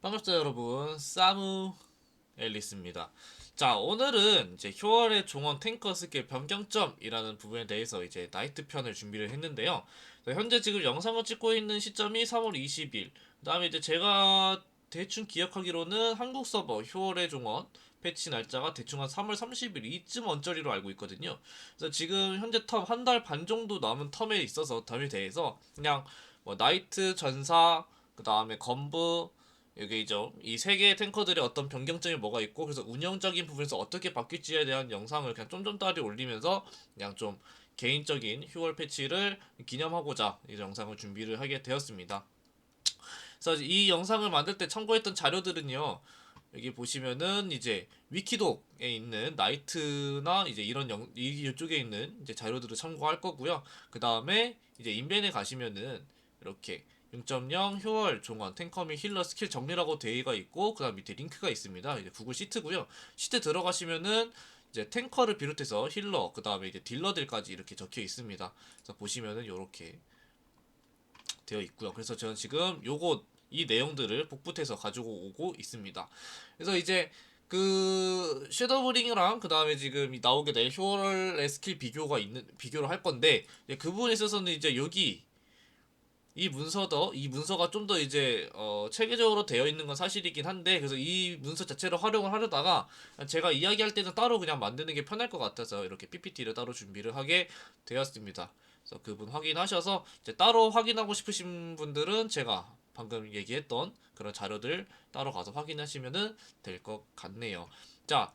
반갑습니다 여러분. 사무 앨리스입니다. 자 오늘은 이제 효월의 종원 탱커 스킬 변경점이라는 부분에 대해서 이제 나이트 편을 준비를 했는데요. 그래서 현재 지금 영상을 찍고 있는 시점이 3월 20일. 그 다음에 이제 제가 대충 기억하기로는 한국 서버 효월의 종원 패치 날짜가 대충 한 3월 30일 이쯤 언저리로 알고 있거든요. 그래서 지금 현재 텀 한 달 반 정도 남은 텀에 있어서 텀에 대해서 그냥 뭐 나이트 전사 그 다음에 건부 여기죠. 이세 개의 탱커들의 어떤 변경점이 뭐가 있고 그래서 운영적인 부분에서 어떻게 바뀔지에 대한 영상을 그냥 쫌쫌따리 올리면서 그냥 좀 개인적인 휴월 패치를 기념하고자 이 영상을 준비를 하게 되었습니다. 그래서 이 영상을 만들 때 참고했던 자료들은요. 여기 보시면은 이제 위키독에 있는 나이트나 이제 이런 영, 이 이쪽에 있는 이제 자료들을 참고할 거고요. 그 다음에 이제 인벤에 가시면은 이렇게 0.0 효월 종원 탱커 및 힐러 스킬 정리라고 되어가 있고 그다음 밑에 링크가 있습니다. 이제 구글 시트고요. 시트 들어가시면은 이제 탱커를 비롯해서 힐러 그다음에 이제 딜러들까지 이렇게 적혀 있습니다. 그래서 보시면은 이렇게 되어 있고요. 그래서 저는 지금 요거 이 내용들을 복붙해서 가지고 오고 있습니다. 그래서 이제 그 섀도우링이랑 그 다음에 지금 이 나오게 될 효월의 스킬 비교가 있는 비교를 할 건데 그 부분에 있어서는 이제 여기 이 문서도 이 문서가 좀 더 이제 어 체계적으로 되어 있는 건 사실이긴 한데 그래서 이 문서 자체를 활용을 하려다가 제가 이야기할 때는 따로 그냥 만드는 게 편할 것 같아서 이렇게 PPT를 따로 준비를 하게 되었습니다. 그래서 그분 확인하셔서 이제 따로 확인하고 싶으신 분들은 제가 방금 얘기했던 그런 자료들 따로 가서 확인하시면은 될것 같네요. 자,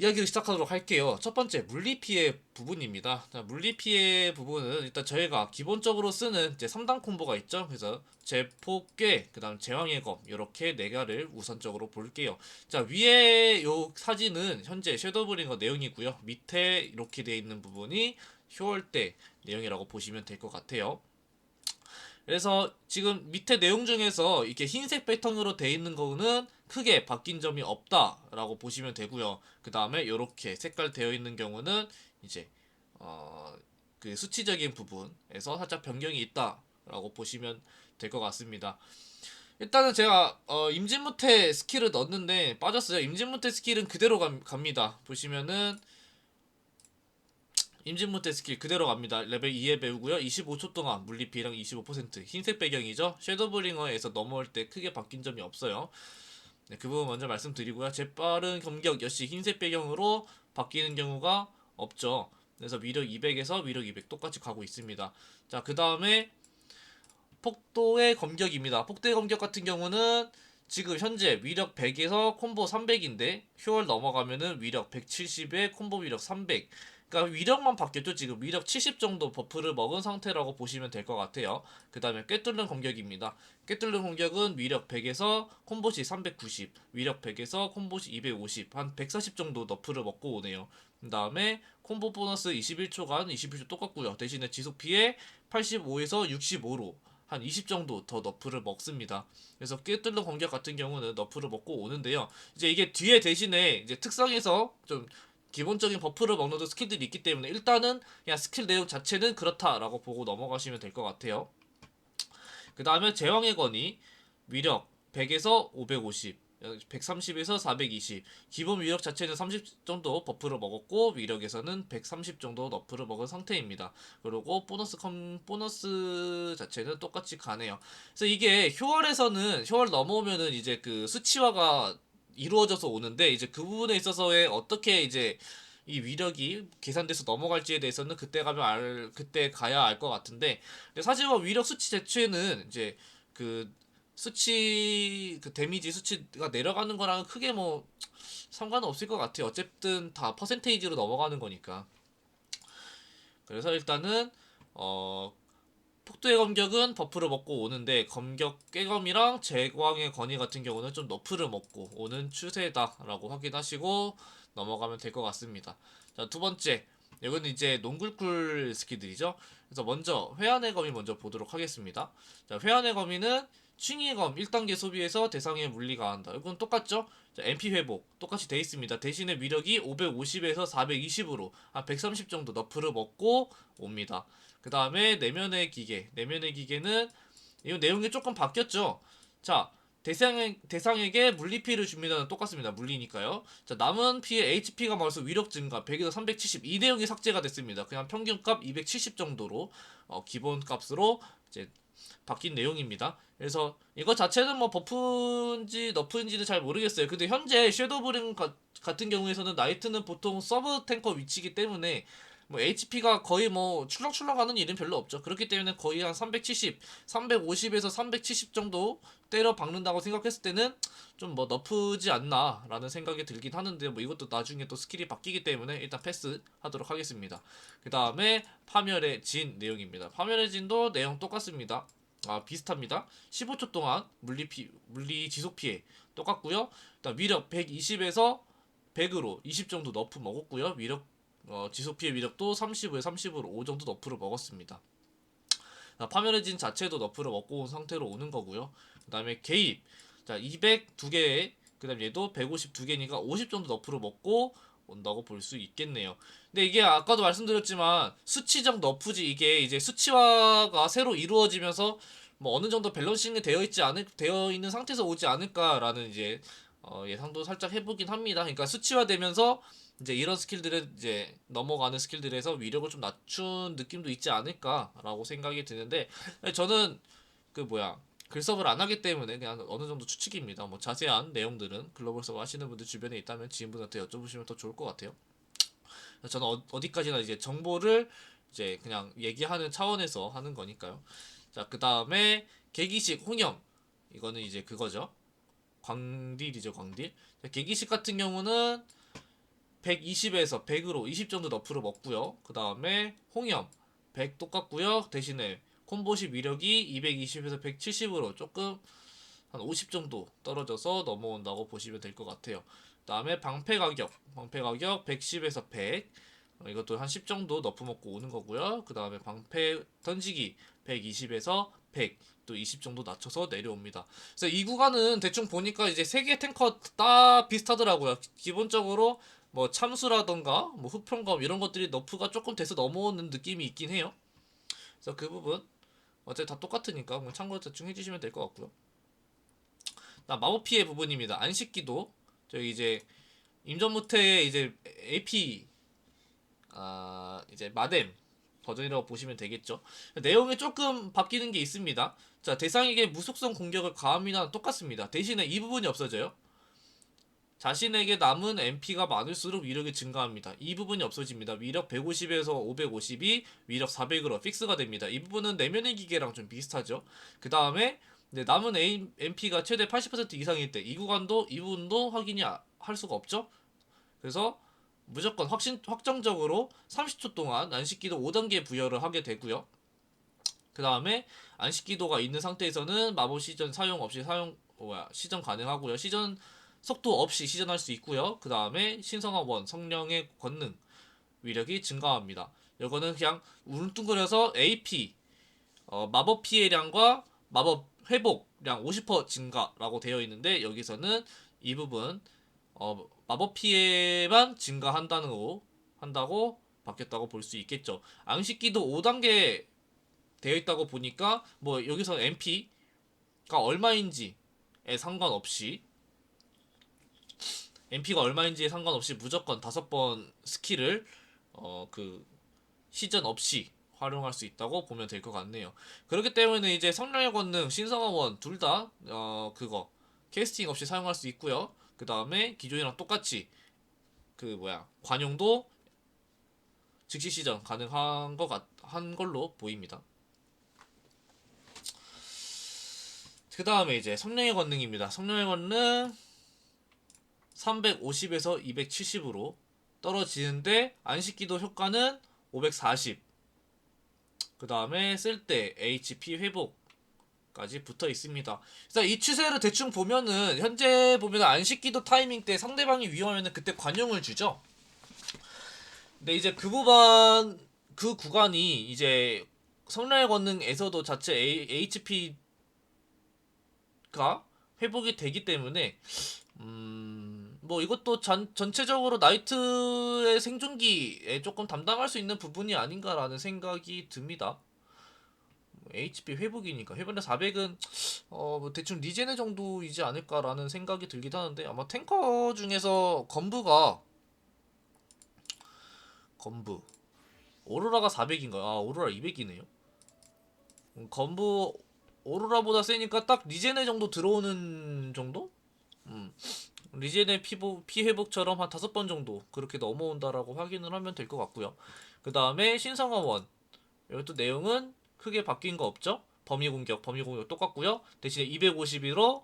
이야기를 시작하도록 할게요. 첫 번째 물리 피해 부분입니다. 자, 물리 피해 부분은 일단 저희가 기본적으로 쓰는 이제 3단 콤보가 있죠. 그래서 제폭괴, 그다음 제왕의 검 이렇게 네 개를 우선적으로 볼게요. 자 위에 요 사진은 현재 섀도우브링어 내용이고요. 밑에 이렇게 되어 있는 부분이 효월대 내용이라고 보시면 될 것 같아요. 그래서 지금 밑에 내용 중에서 이렇게 흰색 패턴으로 되어 있는 거는 크게 바뀐 점이 없다라고 보시면 되고요. 그 다음에 이렇게 색깔 되어 있는 경우는 이제 어 그 수치적인 부분에서 살짝 변경이 있다라고 보시면 될 것 같습니다. 일단은 제가 어 임진무태 스킬을 넣었는데 빠졌어요. 임진무태 스킬은 그대로 감, 갑니다. 보시면은 임진무태 스킬 그대로 갑니다. 레벨 2에 배우고요. 25초 동안 물리피랑 25% 흰색 배경이죠. 섀도브링어에서 넘어올 때 크게 바뀐 점이 없어요. 네, 그 부분 먼저 말씀드리고요. 재빠른 검격 역시 흰색 배경으로 바뀌는 경우가 없죠. 그래서 위력 200에서 위력 200 똑같이 가고 있습니다. 자, 그 다음에 폭도의 검격입니다. 폭도의 검격 같은 경우는 지금 현재 위력 100에서 콤보 300인데 휴월 넘어가면은 위력 170에 콤보 위력 300. 그러니까 위력만 바뀌었죠. 지금 위력 70 정도 버프를 먹은 상태라고 보시면 될 것 같아요. 그 다음에 꿰뚫는 공격입니다. 꿰뚫는 공격은 위력 100에서 콤보시 390, 위력 100에서 콤보시 250, 한 140 정도 너프를 먹고 오네요. 그 다음에 콤보 보너스 21초간 21초 똑같고요. 대신에 지속 피해 85에서 65로 한20 정도 더 너프를 먹습니다. 그래서 꿰뚫는 공격 같은 경우는 너프를 먹고 오는데요. 이제 이게 뒤에 대신에 이제 특성에서 좀 기본적인 버프를 먹는 스킬들이 있기 때문에 일단은 그냥 스킬 내용 자체는 그렇다라고 보고 넘어가시면 될 것 같아요. 그 다음에 제왕의 건이 위력 100에서 550, 130에서 420. 기본 위력 자체는 30 정도 버프를 먹었고 위력에서는 130 정도 너프를 먹은 상태입니다. 그리고 보너스 컴 보너스 자체는 똑같이 가네요. 그래서 이게 효월에서는 효월 넘어오면은 이제 그 수치화가 이루어져서 오는데 이제 그 부분에 있어서의 어떻게 이제 이 위력이 계산돼서 넘어갈지에 대해서는 그때 가면 알 그때 가야 알 것 같은데 사실 뭐 위력 수치 자체는 이제 그 수치 그 데미지 수치가 내려가는 거랑은 크게 뭐 상관은 없을 것 같아요. 어쨌든 다 퍼센테이지로 넘어가는 거니까. 그래서 일단은 어 폭도의 검격은 버프를 먹고 오는데 검격 깨검이랑 제광의 건의 같은 경우는 좀 너프를 먹고 오는 추세다라고 확인하시고 넘어가면 될 것 같습니다. 자, 두 번째. 이건 이제 농굴쿨 스킬들이죠. 그래서 먼저 회한의 검이 먼저 보도록 하겠습니다. 자, 회한의 검이는 칭의 검 1단계 소비해서 대상의 물리 가 한다. 이건 똑같죠? 자, MP 회복 똑같이 돼 있습니다. 대신에 위력이 550에서 420으로 한 130 정도 너프를 먹고 옵니다. 그 다음에 내면의 기계. 내면의 기계는 이 내용이 조금 바뀌었죠. 자 대상 대상에게 물리 피해를 줍니다는 똑같습니다. 물리니까요. 자 남은 피해 HP가 많아서 위력 증가 100에서 370 이 내용이 삭제가 됐습니다. 그냥 평균값 270 정도로 어, 기본 값으로 이제 바뀐 내용입니다. 그래서 이거 자체는 뭐 버프인지 너프인지는 잘 모르겠어요. 근데 현재 섀도우브링 가- 같은 경우에서는 나이트는 보통 서브 탱커 위치이기 때문에 뭐 HP가 거의 뭐 출렁출렁하는 일은 별로 없죠. 그렇기 때문에 거의 한 370, 350에서 370 정도 때려 박는다고 생각했을 때는 좀 뭐 너프지 않나라는 생각이 들긴 하는데 뭐 이것도 나중에 또 스킬이 바뀌기 때문에 일단 패스 하도록 하겠습니다. 그 다음에 파멸의 진 내용입니다. 파멸의 진도 내용 똑같습니다. 아 비슷합니다. 15초 동안 물리 피 물리 지속 피해 똑같고요. 일단 위력 120에서 100으로 20 정도 너프 먹었고요. 위력 어, 지속 피해 위력도 35에 30으로 5 정도 너프를 먹었습니다. 아, 파멸의 진 자체도 너프를 먹고 온 상태로 오는 거고요. 그 다음에 개입 자 202개 그 다음 얘도 152개니까 50 정도 너프를 먹고 온다고 볼 수 있겠네요. 근데 이게 아까도 말씀드렸지만 수치적 너프지 이게 이제 수치화가 새로 이루어지면서 뭐 어느 정도 밸런싱이 되어 있지 않을 되어 있는 상태에서 오지 않을까라는 이제 어, 예상도 살짝 해보긴 합니다. 그러니까 수치화되면서 이제 이런 스킬들은 이제 넘어가는 스킬들에서 위력을 좀 낮춘 느낌도 있지 않을까라고 생각이 드는데 저는 그 뭐야 글서브를 안 하기 때문에 그냥 어느 정도 추측입니다. 뭐 자세한 내용들은 글로벌 서버 하시는 분들 주변에 있다면 지인분한테 여쭤보시면 더 좋을 것 같아요. 저는 어, 어디까지나 이제 정보를 이제 그냥 얘기하는 차원에서 하는 거니까요. 자, 그 다음에 계기식 홍염 이거는 이제 그거죠. 광딜이죠, 광딜. 자, 계기식 같은 경우는 120에서 100으로 20 정도 너프를 먹고요. 그 다음에 홍염 100 똑같고요. 대신에 콤보식 위력이 220에서 170으로 조금 한 50 정도 떨어져서 넘어온다고 보시면 될 것 같아요. 그 다음에 방패 가격, 방패 가격 110에서 100 어, 이것도 한 10 정도 너프 먹고 오는 거고요. 그 다음에 방패 던지기 120에서 100, 또 20 정도 낮춰서 내려옵니다. 그래서 이 구간은 대충 보니까 이제 세 개 탱커 다 비슷하더라고요. 기본적으로 뭐 참수라던가 뭐 흑평검 이런 것들이 너프가 조금 돼서 넘어오는 느낌이 있긴 해요. 그래서 그 부분 어차피 다 똑같으니까 뭐 참고 대충 해주시면 될 것 같고요. 나 마법 피해 부분입니다. 안식기도 저기 이제 임전무태의 이제 AP 아 이제 마뎀 버전이라고 보시면 되겠죠. 내용이 조금 바뀌는 게 있습니다. 자 대상에게 무속성 공격을 가함이나 똑같습니다. 대신에 이 부분이 없어져요. 자신에게 남은 MP가 많을수록 위력이 증가합니다. 이 부분이 없어집니다. 위력 150에서 550이 위력 400으로 픽스가 됩니다. 이 부분은 내면의 기계랑 좀 비슷하죠. 그 다음에 남은 MP가 최대 80% 이상일 때 이 구간도 이 부분도 확인이 아- 할 수가 없죠. 그래서 무조건 확신 확정적으로 30초 동안 안식기도 5단계 부여를 하게 되고요. 그 다음에 안식기도가 있는 상태에서는 마법 시전 사용 없이 사용 뭐야 시전 가능하고요. 시전 속도 없이 시전할 수 있고요. 그 다음에 신성한 원 성령의 권능 위력이 증가합니다. 이거는 그냥 울뚱거려서 AP 어, 마법 피해량과 마법 회복량 50% 증가라고 되어 있는데 여기서는 이 부분 어, 마법 피해만 증가한다는 거 한다고 바뀌었다고 볼 수 있겠죠. 앙식기도 5단계 되어 있다고 보니까 뭐 여기서 MP가 얼마인지에 상관없이 MP가 얼마인지에 상관없이 무조건 다섯 번 스킬을 어 그 시전 없이 활용할 수 있다고 보면 될 것 같네요. 그렇기 때문에 이제 성령의 권능, 신성한 원둘 다 어 그거 캐스팅 없이 사용할 수 있고요. 그 다음에 기존이랑 똑같이 그 뭐야 관용도 즉시 시전 가능한 것 같, 한 걸로 보입니다. 그 다음에 이제 성령의 권능입니다. 성령의 권능 350에서 270으로 떨어지는데 안식기도 효과는 540. 그 다음에 쓸 때 HP 회복까지 붙어 있습니다. 그래서 이 추세를 대충 보면은 현재 보면 안식기도 타이밍 때 상대방이 위험하면은 그때 관용을 주죠. 근데 이제 그 구간 그 구간이 이제 성량의 권능에서도 자체 HP가 회복이 되기 때문에 음, 뭐 이것도 전, 전체적으로 나이트의 생존기에 조금 담당할 수 있는 부분이 아닌가라는 생각이 듭니다. HP 회복이니까 회복력 400은 어, 뭐 대충 리제네 정도이지 않을까라는 생각이 들긴 하는데 아마 탱커 중에서 건부가 건부 오로라가 400인가? 아 오로라 200이네요. 건부 오로라보다 세니까 딱 리제네 정도 들어오는 정도? 음. 리제네 피보, 피 회복처럼 한 다섯 번 정도 그렇게 넘어온다라고 확인을 하면 될 것 같고요. 그 다음에 신성화원 이것도 내용은 크게 바뀐 거 없죠? 범위 공격, 범위 공격 똑같고요. 대신에 251로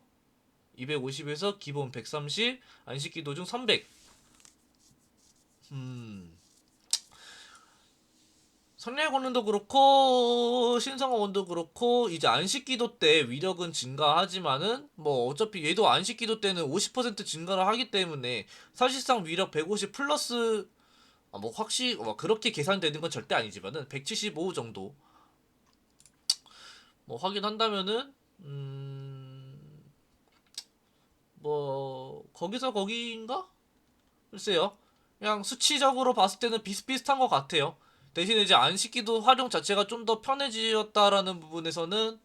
250에서 기본 130, 안식기 도 중 300. 음. 선례 권능도 그렇고 신성화 원도 그렇고 이제 안식기도 때 위력은 증가하지만은 뭐 어차피 얘도 안식기도 때는 50% 증가를 하기 때문에 사실상 위력 150 플러스 아, 뭐 확실히 뭐 그렇게 계산되는 건 절대 아니지만은 175 정도 뭐 확인한다면은 음 뭐 거기서 거기인가? 글쎄요. 그냥 수치적으로 봤을 때는 비슷비슷한 것 같아요. 대신에 이제 안식기도 활용 자체가 좀 더 편해지었다라는 부분에서는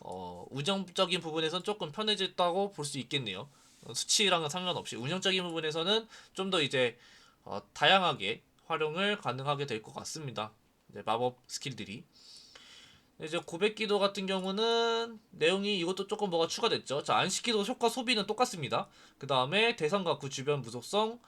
어, 운영적인 부분에서는 조금 편해졌다고 볼 수 있겠네요. 어, 수치랑은 상관없이 운영적인 부분에서는 좀 더 이제 어, 다양하게 활용을 가능하게 될 것 같습니다. 네, 마법 스킬들이. 이제 고백기도 같은 경우는 내용이 이것도 조금 뭐가 추가됐죠. 자, 안식기도 효과 소비는 똑같습니다. 그 다음에 대상과 그 주변 무속성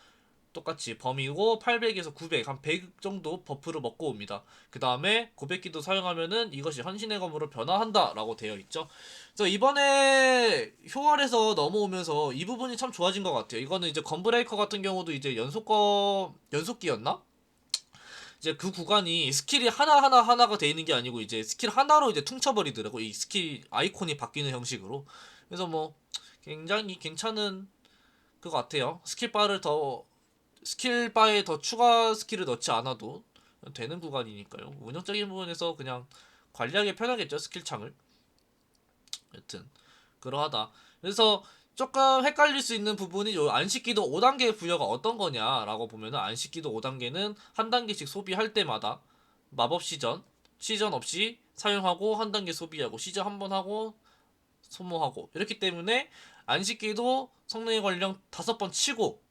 똑같이 범위고 800에서 900, 한 100 정도 버프를 먹고 옵니다. 그 다음에 고백기도 사용하면은 이것이 헌신의 검으로 변화한다 라고 되어 있죠. 그래서 이번에 효월에서 넘어오면서 이 부분이 참 좋아진 것 같아요. 이거는 이제 건브레이커 같은 경우도 이제 연속거, 연속기였나? 이제 그 구간이 스킬이 하나하나 하나가 돼 있는 게 아니고 이제 스킬 하나로 이제 퉁쳐버리더라고. 이 스킬 아이콘이 바뀌는 형식으로. 그래서 뭐 굉장히 괜찮은 것 같아요. 스킬바를 더 스킬 바에 더 추가 스킬을 넣지 않아도 되는 구간이니까요. 운영적인 부분에서 그냥 관리하기 편하겠죠 스킬 창을. 여튼 그러하다. 그래서 조금 헷갈릴 수 있는 부분이 요 안식기도 5단계 부여가 어떤 거냐라고 보면은 안식기도 5단계는 한 단계씩 소비할 때마다 마법 시전 시전 없이 사용하고 한 단계 소비하고 시전 한 번 하고 소모하고 이렇기 때문에 안식기도 성능의 관련 다섯 번 치고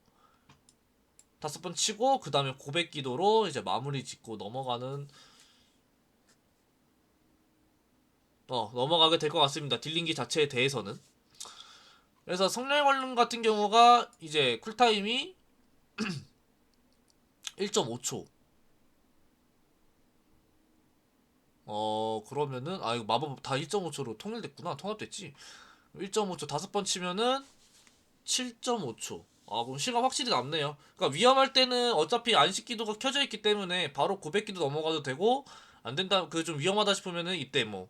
다섯 번 치고 그 다음에 고백 기도로 이제 마무리 짓고 넘어가는 어 넘어가게 될 것 같습니다. 딜링기 자체에 대해서는. 그래서 성령 관련 같은 경우가 이제 쿨타임이 1.5초. 어 그러면은 아 이거 마법 다 1.5초로 통일됐구나. 통합됐지? 1.5초 다섯 번 치면은 7.5초 아, 그럼 시간 확실히 남네요. 그러니까 위험할 때는 어차피 안식기도가 켜져 있기 때문에 바로 900기도 넘어가도 되고 안 된다 그 좀 위험하다 싶으면은 이때 뭐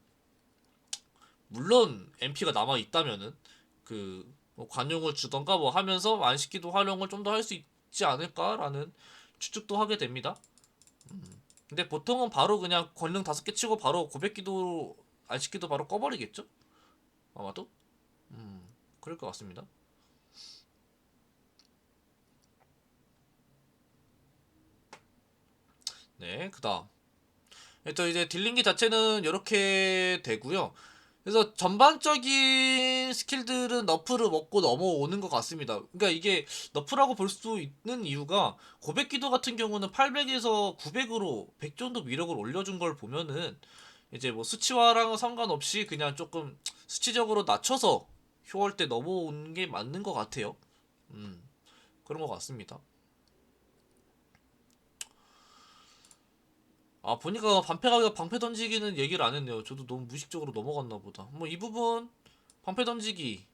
물론 MP가 남아 있다면은 그 뭐 관용을 주던가 뭐 하면서 안식기도 활용을 좀 더 할 수 있지 않을까라는 추측도 하게 됩니다. 음. 근데 보통은 바로 그냥 권능 다섯 개 치고 바로 900기도 안식기도 바로 꺼버리겠죠? 아마도? 음, 그럴 것 같습니다. 네, 그다음. 또 이제 딜링기 자체는 이렇게 되고요. 그래서 전반적인 스킬들은 너프를 먹고 넘어오는 것 같습니다. 그러니까 이게 너프라고 볼 수 있는 이유가 고백기도 같은 경우는 800에서 900으로 100 정도 위력을 올려준 걸 보면은 이제 뭐 수치화랑은 상관없이 그냥 조금 수치적으로 낮춰서 효월 때 넘어오는 게 맞는 것 같아요. 음, 그런 것 같습니다. 아 보니까 방패 가격 방패 던지기는 얘기를 안 했네요. 저도 너무 무식적으로 넘어갔나 보다. 뭐 이 부분 방패 던지기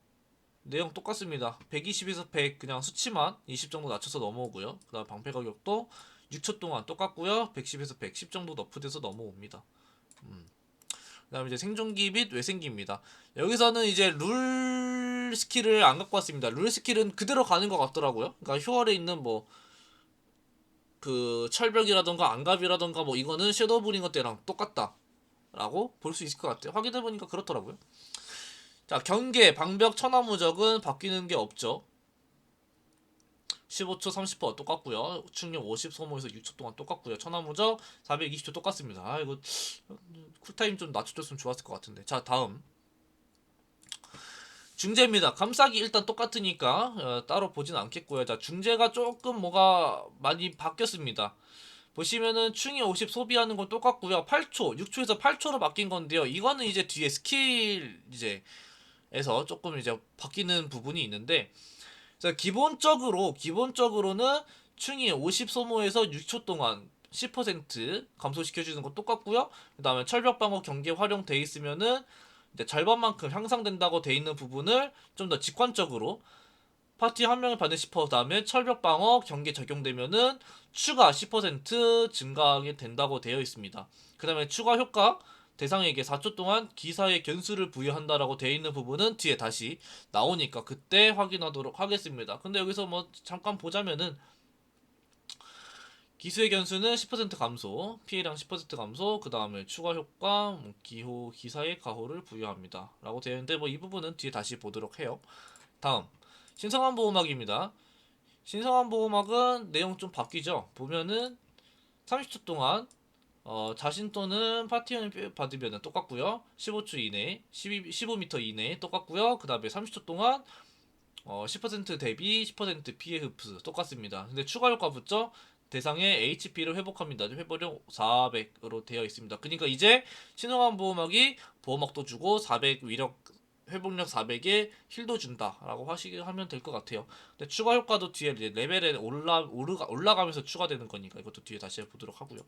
내용 똑같습니다. 120에서 100 그냥 수치만 20 정도 낮춰서 넘어오고요. 그다음 방패 가격도 6초 동안 똑같고요. 110에서 110 정도 너프돼서 넘어옵니다. 음. 그다음 이제 생존기 및 외생기입니다. 여기서는 이제 룰 스킬을 안 갖고 왔습니다. 룰 스킬은 그대로 가는 것 같더라고요. 그러니까 휴월에 있는 뭐 그 철벽이라던가 안갑이라던가 뭐 이거는 섀도우 브링어 때랑 똑같다 라고 볼 수 있을 것 같아요 확인해 보니까 그렇더라고요 자 경계 방벽 천하무적은 바뀌는 게 없죠 15초 30% 똑같고요. 충격 50 소모에서 6초 동안 똑같고요. 천하무적 420초 똑같습니다. 아 이거 쿨타임 좀 낮춰줬으면 좋았을 것 같은데. 자 다음 중재입니다. 감싸기 일단 똑같으니까 어, 따로 보진 않겠고요. 자 중재가 조금 뭐가 많이 바뀌었습니다. 보시면은 충이 50 소비하는 건 똑같고요. 8초, 6초에서 8초로 바뀐 건데요. 이거는 이제 뒤에 스킬 이제 에서 조금 이제 바뀌는 부분이 있는데 자, 기본적으로 기본적으로는 충이 50 소모에서 6초 동안 10% 감소시켜 주는 거 똑같고요. 그다음에 철벽 방어 경기에 활용돼 있으면은 이제 절반만큼 향상된다고 돼 있는 부분을 좀 더 직관적으로 파티 한 명을 받는 10% 다음에 철벽 방어 경기 적용되면은 추가 10% 증가하게 된다고 되어 있습니다. 그다음에 추가 효과 대상에게 4초 동안 기사의 견수를 부여한다라고 되어 있는 부분은 뒤에 다시 나오니까 그때 확인하도록 하겠습니다. 근데 여기서 뭐 잠깐 보자면은 기수의 견수는 10% 감소, 피해량 10% 감소, 그 다음에 추가 효과, 뭐 기호, 기사의 가호를 부여합니다. 라고 되어 있는데 뭐 이 부분은 뒤에 다시 보도록 해요. 다음 신성한 보호막입니다. 신성한 보호막은 내용 좀 바뀌죠. 보면은 30초 동안 어, 자신 또는 파티원을 받으면 똑같고요. 15초 이내, 12, 15m 이내 똑같고요. 그 다음에 30초 동안 어, 10% 대비 10% 피해 흡수 똑같습니다. 근데 추가 효과 붙죠? 대상의 HP를 회복합니다. 회복력 400으로 되어 있습니다. 그러니까 이제 신성한 보호막이 보호막도 주고 400 위력 회복력 400에 힐도 준다라고 하시 하면 될 것 같아요. 근데 추가 효과도 뒤에 레벨에 올라 오르가 올라가면서 추가되는 거니까 이것도 뒤에 다시 보도록 하고요.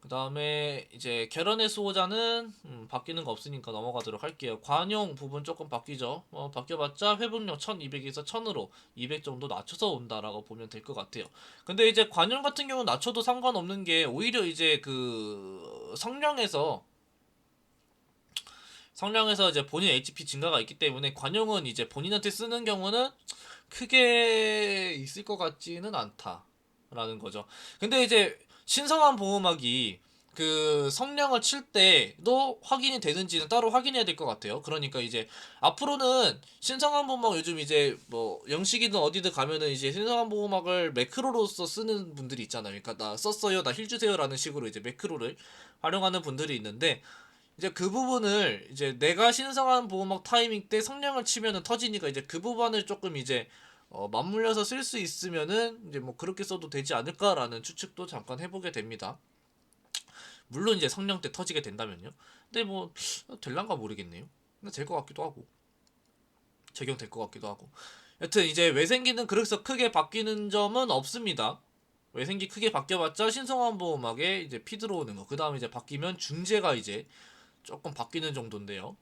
그 다음에 이제 결혼의 수호자는 음, 바뀌는 거 없으니까 넘어가도록 할게요. 관용 부분 조금 바뀌죠. 어, 바뀌어봤자 회복력 1200에서 1000으로 200 정도 낮춰서 온다라고 보면 될 것 같아요. 근데 이제 관용 같은 경우는 낮춰도 상관없는 게 오히려 이제 그 성령에서 성령에서 이제 본인 HP 증가가 있기 때문에 관용은 이제 본인한테 쓰는 경우는 크게 있을 것 같지는 않다라는 거죠. 근데 이제 신성한 보호막이 그 성량을 칠 때도 확인이 되는지는 따로 확인해야 될 것 같아요. 그러니까 이제 앞으로는 신성한 보호막 요즘 이제 뭐 영식이든 어디든 가면은 이제 신성한 보호막을 매크로로서 쓰는 분들이 있잖아요. 그러니까 나 썼어요, 나 힐 주세요라는 식으로 이제 매크로를 활용하는 분들이 있는데 이제 그 부분을 이제 내가 신성한 보호막 타이밍 때 성량을 치면은 터지니까 이제 그 부분을 조금 이제 어, 맞물려서 쓸 수 있으면은 이제 뭐 그렇게 써도 되지 않을까라는 추측도 잠깐 해보게 됩니다. 물론 이제 성령 때 터지게 된다면요. 근데 뭐 될란가 모르겠네요. 근데 될 것 같기도 하고 적용될 것 같기도 하고. 여튼 이제 외생기는 그래서 크게 바뀌는 점은 없습니다. 외생기 크게 바뀌어봤자 신성한 보호막에 이제 피 들어오는 거. 그 다음에 이제 바뀌면 중재가 이제 조금 바뀌는 정도인데요.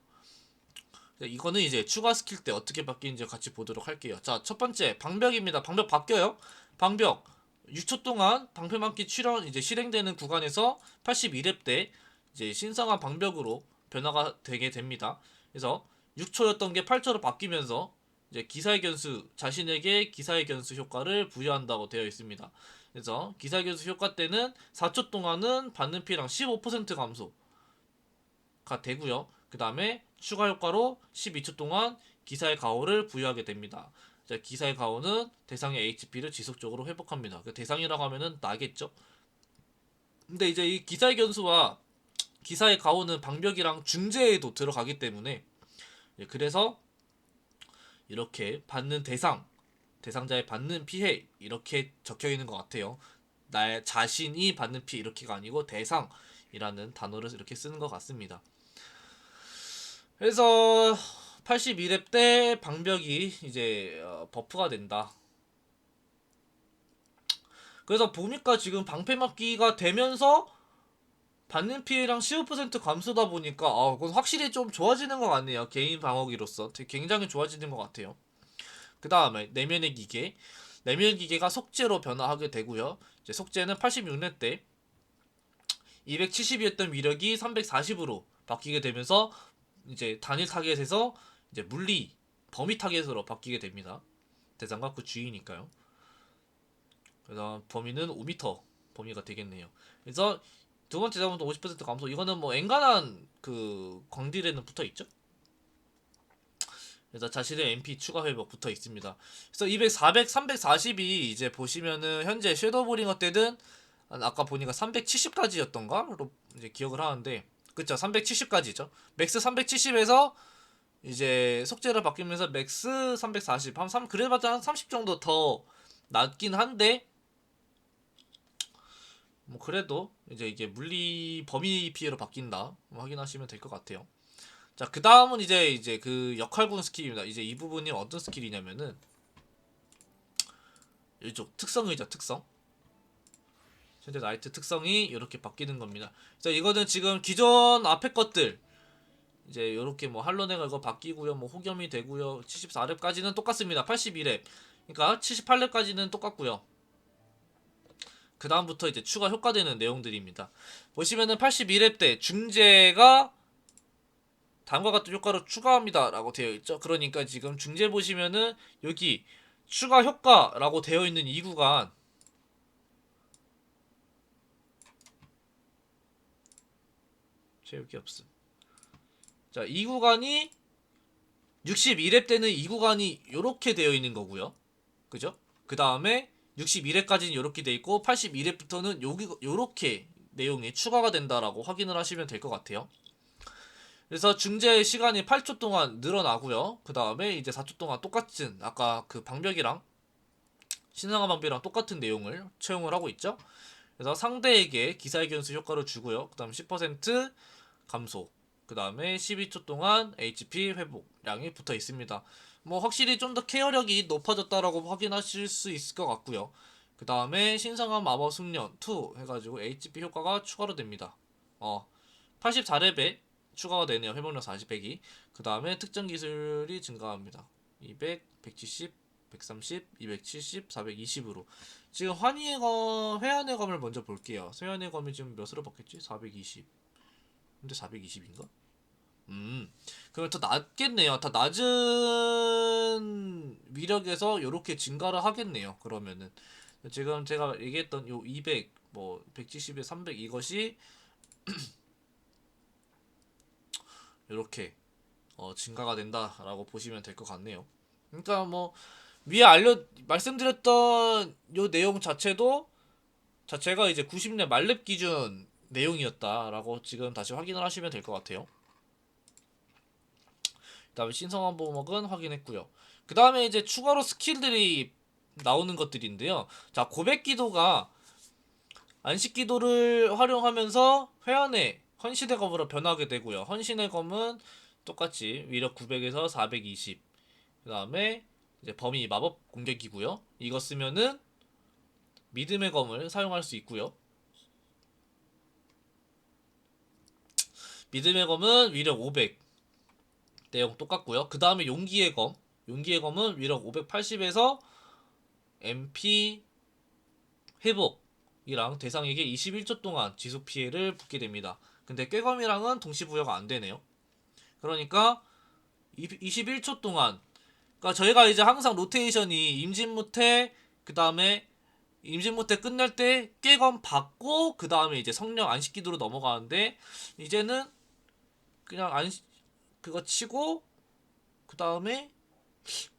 네, 이거는 이제 추가 스킬 때 어떻게 바뀌는지 같이 보도록 할게요. 자, 첫 번째 방벽입니다. 방벽 바뀌어요. 방벽 6초 동안 방패 맞기 출연 이제 실행되는 구간에서 82렙 때 이제 신성한 방벽으로 변화가 되게 됩니다. 그래서 6초였던 게 8초로 바뀌면서 이제 기사의 견수 자신에게 기사의 견수 효과를 부여한다고 되어 있습니다. 그래서 기사의 견수 효과 때는 4초 동안은 받는 피해량 15% 감소가 되고요. 그 다음에 추가 효과로 12초 동안 기사의 가호를 부여하게 됩니다. 자, 기사의 가호는 대상의 HP를 지속적으로 회복합니다. 그 대상이라고 하면은 나겠죠. 근데 이제 이 기사의 견수와 기사의 가호는 방벽이랑 중재에도 들어가기 때문에 예, 그래서 이렇게 받는 대상 대상자의 받는 피해 이렇게 적혀 있는 것 같아요. 나의 자신이 받는 피해 이렇게가 아니고 대상이라는 단어를 이렇게 쓰는 것 같습니다. 그래서 82렙 때 방벽이 이제 어, 버프가 된다. 그래서 보니까 지금 방패 맞기가 되면서 받는 피해량 15% 감소다 보니까 아, 그건 확실히 좀 좋아지는 것 같네요. 개인 방어기로서 굉장히 좋아지는 것 같아요. 그 다음에 내면의 기계, 내면 기계가 속죄로 변화하게 되고요. 이제 속죄는 86렙 때 270이었던 위력이 340으로 바뀌게 되면서 이제 단일 타겟에서 이제 물리 범위 타겟으로 바뀌게 됩니다. 대상과 그 주위니까요. 그래서 범위는 5m 범위가 되겠네요. 그래서 두 번째 자원도 50% 감소. 이거는 뭐 엔간한 그 광딜에는 붙어 있죠. 그래서 자신의 MP 추가 회복 붙어 있습니다. 그래서 200, 400, 340이 이제 보시면은 현재 섀도우브링어 때는 한 아까 보니까 370까지였던가로 이제 기억을 하는데 그쵸 370까지죠. 맥스 370에서 이제 속재를 바뀌면서 맥스 340, 한 3, 그래봤자 한 30 정도 더 낮긴 한데 뭐 그래도 이제 이게 물리 범위 피해로 바뀐다 뭐 확인하시면 될 것 같아요. 자, 그 다음은 이제 이제 그 역할군 스킬입니다. 이제 이 부분이 어떤 스킬이냐면은 이쪽 특성이죠, 특성. 현재 나이트 특성이 이렇게 바뀌는 겁니다. 그래서 이거는 지금 기존 앞에 것들 이제 이렇게 뭐 할로네가 이거 바뀌고요, 뭐 호겸이 되고요, 74렙까지는 똑같습니다. 81렙, 그러니까 78렙까지는 똑같고요. 그 다음부터 이제 추가 효과되는 내용들입니다. 보시면은 81렙 때 중재가 다음과 같은 효과로 추가합니다라고 되어 있죠. 그러니까 지금 중재 보시면은 여기 추가 효과라고 되어 있는 이 구간 채우기 없음. 자, 이 구간이 62렙 때는 이 구간이 이렇게 되어 있는 거고요. 그죠? 그 다음에 61렙까지는 이렇게 돼 있고 82렙부터는 여기 요렇게 내용이 추가가 된다라고 확인을 하시면 될 것 같아요. 그래서 중재 시간이 8초 동안 늘어나고요. 그 다음에 이제 4초 동안 똑같은 아까 그 방벽이랑 신성한 방벽이랑 똑같은 내용을 채용을 하고 있죠. 그래서 상대에게 기사의 견수 효과를 주고요. 그 다음 10% 감소. 그 다음에 12초 동안 HP 회복량이 붙어 있습니다. 뭐 확실히 좀 더 케어력이 높아졌다라고 확인하실 수 있을 것 같고요. 그 다음에 신성한 마법 숙련 2 해가지고 HP 효과가 추가로 됩니다. 어 84렙에 추가가 되네요. 회복력 40, 100이. 그 다음에 특정 기술이 증가합니다. 200, 170, 130, 270, 420으로. 지금 환희의 검, 회한의 검을 먼저 볼게요. 회한의 검이 지금 몇으로 바뀌었지? 420. 근데 420인가? 음, 그럼 더 낮겠네요. 더 낮은 위력에서 이렇게 증가를 하겠네요. 그러면은 지금 제가 얘기했던 요 200, 뭐 170에 300 이것이 이렇게 어, 증가가 된다라고 보시면 될 것 같네요. 그러니까 뭐 위에 알려 말씀드렸던 요 내용 자체도 자체가 이제 90년 말렙 기준 내용이었다라고 지금 다시 확인을 하시면 될 것 같아요. 그다음에 신성한 보목은 확인했고요. 그 다음에 이제 추가로 스킬들이 나오는 것들인데요. 자 고백 기도가 안식 기도를 활용하면서 회원의 헌신의 검으로 변하게 되고요. 헌신의 검은 똑같이 위력 900에서 420. 그 다음에 이제 범위 마법 공격이고요. 이거 쓰면은 믿음의 검을 사용할 수 있고요. 믿음의 검은 위력 500 내용 똑같고요. 그 다음에 용기의 검, 용기의 검은 위력 580에서 MP 회복이랑 대상에게 21초 동안 지속 피해를 붙게 됩니다. 근데 꾀검이랑은 동시 부여가 안 되네요. 그러니까 21초 동안 그러니까 저희가 이제 항상 로테이션이 임진무태 그 다음에 임진무태 끝날 때 깨검 받고 그 다음에 이제 성령 안식기도로 넘어가는데 이제는 그냥 안 그거 치고 그 다음에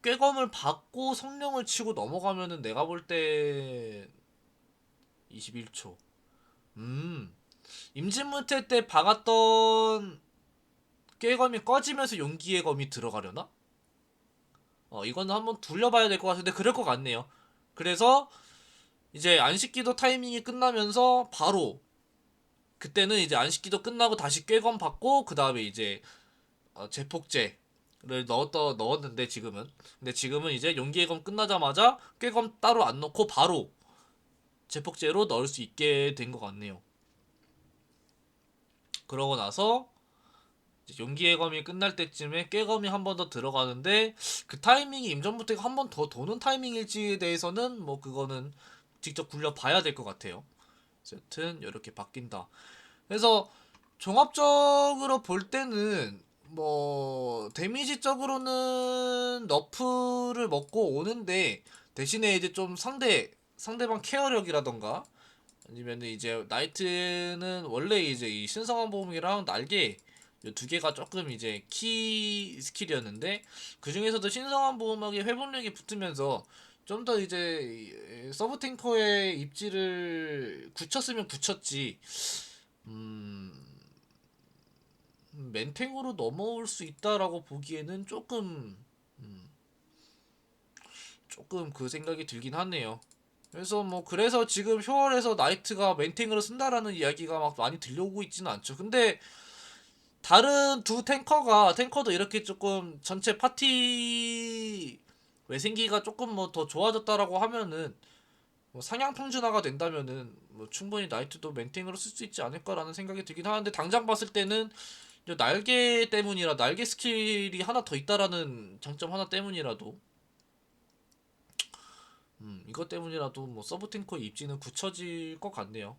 꾀검을 받고 성령을 치고 넘어가면은 내가 볼 때 21초. 음. 임진무태 때 박았던 꾀검이 꺼지면서 용기의 검이 들어가려나? 어, 이거는 한번 둘러봐야 될 것 같은데 그럴 것 같네요. 그래서 이제 안식기도 타이밍이 끝나면서 바로 그때는 이제 안식기도 끝나고 다시 꾀검 받고 그 다음에 이제 어, 제폭제를 넣었다 넣었는데 지금은 근데 지금은 이제 용기의 검 끝나자마자 꾀검 따로 안 넣고 바로 제폭제로 넣을 수 있게 된 것 같네요. 그러고 나서 이제 용기의 검이 끝날 때쯤에 꾀검이 한 번 더 들어가는데 그 타이밍이 임전부터 한번 더 도는 타이밍일지에 대해서는 뭐 그거는 직접 굴려 봐야 될 것 같아요. 여튼 이렇게 바뀐다. 그래서 종합적으로 볼 때는 뭐 데미지적으로는 너프를 먹고 오는데 대신에 이제 좀 상대 상대방 케어력이라던가 아니면 이제 나이트는 원래 이제 이 신성한 보험이랑 날개 이두 개가 조금 이제 키 스킬이었는데 그 중에서도 신성한 보호막의 회복력이 붙으면서 좀 더 이제 서브 탱커의 입지를 굳혔으면 굳혔지 음 맨탱으로 넘어올 수 있다라고 보기에는 조금 음, 조금 그 생각이 들긴 하네요. 그래서 뭐 그래서 지금 효월에서 나이트가 맨탱으로 쓴다라는 이야기가 막 많이 들려오고 있지는 않죠. 근데 다른 두 탱커가 탱커도 이렇게 조금 전체 파티 외생기가 조금 뭐 더 좋아졌다라고 하면은 뭐 상향 평준화가 된다면은 뭐 충분히 나이트도 맨탱으로 쓸 수 있지 않을까라는 생각이 들긴 하는데 당장 봤을 때는 날개 때문이라 날개 스킬이 하나 더 있다라는 장점 하나 때문이라도 음, 이것 때문이라도 뭐 서브 탱커의 입지는 굳혀질 것 같네요.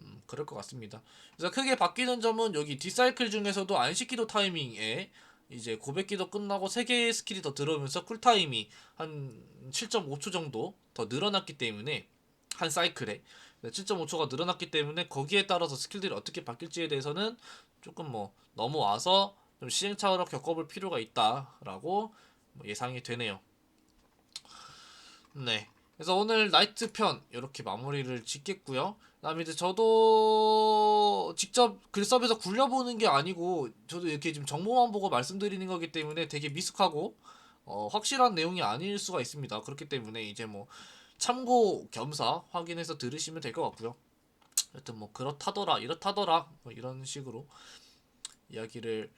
음, 그럴 것 같습니다. 그래서 크게 바뀌는 점은 여기 디사이클 중에서도 안식기도 타이밍에 이제 고백기도 끝나고 3개의 스킬이 더 들어오면서 쿨타임이 한 7.5초 정도 더 늘어났기 때문에 한 사이클에 7.5초가 늘어났기 때문에 거기에 따라서 스킬들이 어떻게 바뀔지에 대해서는 조금 뭐 넘어와서 좀 시행착오를 겪어볼 필요가 있다라고 뭐 예상이 되네요. 네. 그래서 오늘 나이트 편 이렇게 마무리를 짓겠고요. 그다음에 이제 저도 직접 글섭에서 굴려보는 게 아니고 저도 이렇게 지금 정보만 보고 말씀드리는 거기 때문에 되게 미숙하고 어, 확실한 내용이 아닐 수가 있습니다. 그렇기 때문에 이제 뭐 참고 겸사 확인해서 들으시면 될 것 같고요. 하여튼 뭐 그렇다더라 이렇다더라 뭐 이런 식으로 이야기를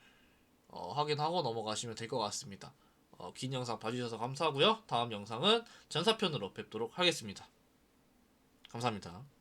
어, 확인하고 넘어가시면 될 것 같습니다. 어, 긴 영상 봐주셔서 감사하고요. 다음 영상은 전사편으로 뵙도록 하겠습니다. 감사합니다.